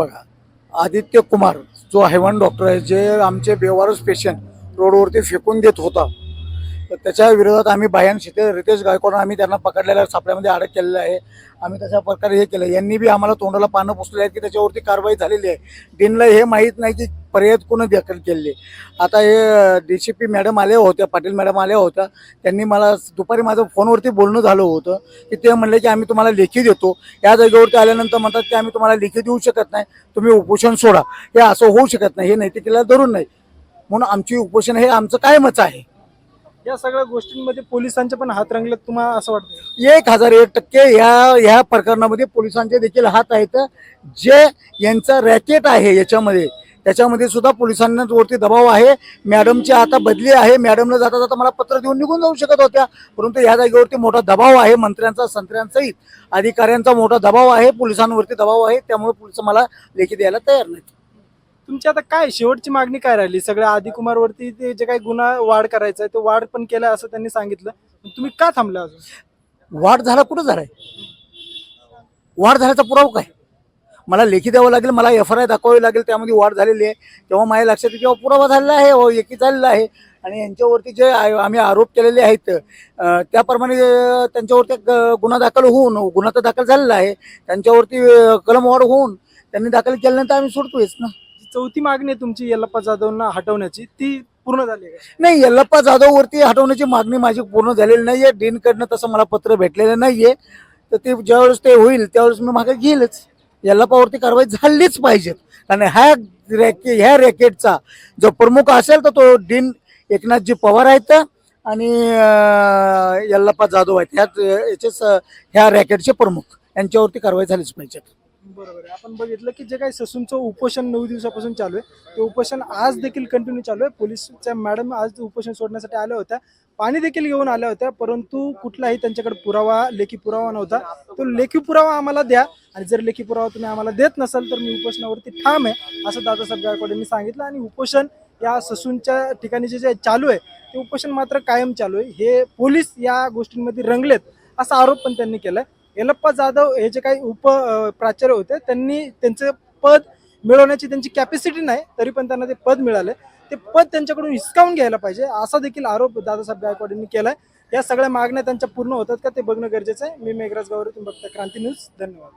बघा आदित्य कुमार जो हैवान डॉक्टर आहे जे आमचे बेवारस पेशंट रोडवरती फेकून देत होता. तर त्याच्या विरोधात आम्ही बायन शिते रितेश गायकवाड आम्ही त्यांना पकडलेल्या सापड्यामध्ये अडक केलेलं आहे. आम्ही तशा प्रकारे हे केलं. यांनी बी आम्हाला तोंडाला पानं पुसले आहेत की त्याच्यावरती कारवाई झालेली आहे. डीनला हे माहीत नाही की पर्यायत कोण दखल केलेले आता हे डी सी पी मॅडम आल्या होत्या पाटील मॅडम आल्या होत्या. त्यांनी मला दुपारी माझं फोनवरती बोलणं झालं होतं की ते म्हणले की आम्ही तुम्हाला लेखी देतो. या जागेवरती आल्यानंतर म्हणतात की आम्ही तुम्हाला लेखी देऊ शकत नाही. तुम्ही उपोषण सोडा. हे असं होऊ शकत नाही. हे नैतिकेला धरून नाही. म्हणून आमची उपोषण हे आमचं कायमच आहे. या सगळ्या गोष्टींमध्ये पोलिसांचे पण हात रंगलेत तुम्हाला असं वाटतं एक हजार एक टक्के ह्या ह्या प्रकरणामध्ये पोलिसांचे देखील हात आहेत. जे यांचा रॅकेट आहे याच्यामध्ये त्याच्यामध्ये सुद्धा पोलिसांना वरती दबाव आहे. मॅडमची आता बदली आहे. मॅडमनं जाता जाता मला पत्र देऊन निघून जाऊ शकत होत्या. परंतु ह्या जागेवरती मोठा दबाव आहे. मंत्र्यांचा संत्र्यांसहित अधिकाऱ्यांचा मोठा दबाव आहे. पोलिसांवरती दबाव आहे. त्यामुळे पोलीस मला लेखी द्यायला तयार नाहीत. तुमची आता काय शेवटची मागणी काय राहिली? सगळ्या आदिकुमारवरती ते जे काही गुन्हा वाढ करायचा आहे तो वाढ पण केला असं त्यांनी सांगितलं. तुम्ही का थांबला अजून? वाढ झाला कुठं झालाय? वाढ झाल्याचा पुरावा काय? मला लेखी द्यावं लागेल मला एफ आर आय दाखवावी लागेल त्यामध्ये वाढ झालेली आहे. तेव्हा माझ्या लक्षात येईल पुरावा झालेला आहे हो, एकी झालेला आहे. आणि यांच्यावरती जे आम्ही आरोप केलेले आहेत त्याप्रमाणे त्यांच्यावरती गुन्हा दाखल होऊन गुन्हा तर दाखल झालेला आहे. त्यांच्यावरती कलम वाढ होऊन त्यांनी दाखल केल्यानंतर आम्ही सोडतोयच ना. चौथी मागणी आहे तुमची यल्लप्पा जाधवना हटवण्याची ती पूर्ण झाली आहे का? नाही यल्लप्पा जाधव वरती हटवण्याची मागणी माझी पूर्ण झालेली नाहीये. डीनकडनं तसं मला पत्र भेटलेलं नाहीये. तर ते ज्यावेळेस ते होईल त्यावेळेस मी मागे घेईलच. यल्लप्पावरती कारवाई झालीच पाहिजे. कारण ह्या रॅके ह्या रॅकेटचा जो प्रमुख असेल तर तो डीन एकनाथजी पवार आहेत. आणि अं, यल्लप्पा जाधव आहेत. ह्याच याचेच अं, ह्या रॅकेटचे प्रमुख. यांच्यावरती कारवाई झालीच पाहिजे. बरोबर आहे. आपण बघितलं की जे काही ससूनचं उपोषण नऊ दिवसापासून चालू आहे ते उपोषण आज देखील कंटिन्यू चालू आहे. पोलीसच्या मॅडम आज उपोषण सोडण्यासाठी आल्या होत्या. पाणी देखील घेऊन आल्या होत्या परंतु कुठलाही त्यांच्याकडे पुरावा लेखी पुरावा नव्हता. तो लेखी पुरावा आम्हाला द्या. आणि जर लेखी पुरावा तुम्ही आम्हाला देत नसाल तर मी उपोषणावरती ठाम आहे असं दादासाहेब गायकवाड यांनी सांगितलं. आणि उपोषण या ससूनच्या ठिकाणी जे जे चालू आहे ते उपोषण मात्र कायम चालू आहे. हे पोलीस या गोष्टींमध्ये रंगलेत असा आरोप पण त्यांनी केला आहे येलप्पा जाधव हे जे काही उप प्राचार्य होते त्यांनी त्यांचं पद मिळवण्याची त्यांची कॅपॅसिटी नाही तरी पण त्यांना ते पद मिळाले. ते पद त्यांच्याकडून हिसकावून घ्यायला पाहिजे असा देखील आरोप दादासाहेब गायकवाड यांनी केलाय. या सगळ्या मागण्या त्यांच्या पूर्ण होतात का ते बघणं गरजेचं आहे. मी मेघराज गावरे तुम्ही बघता क्रांती न्यूज धन्यवाद.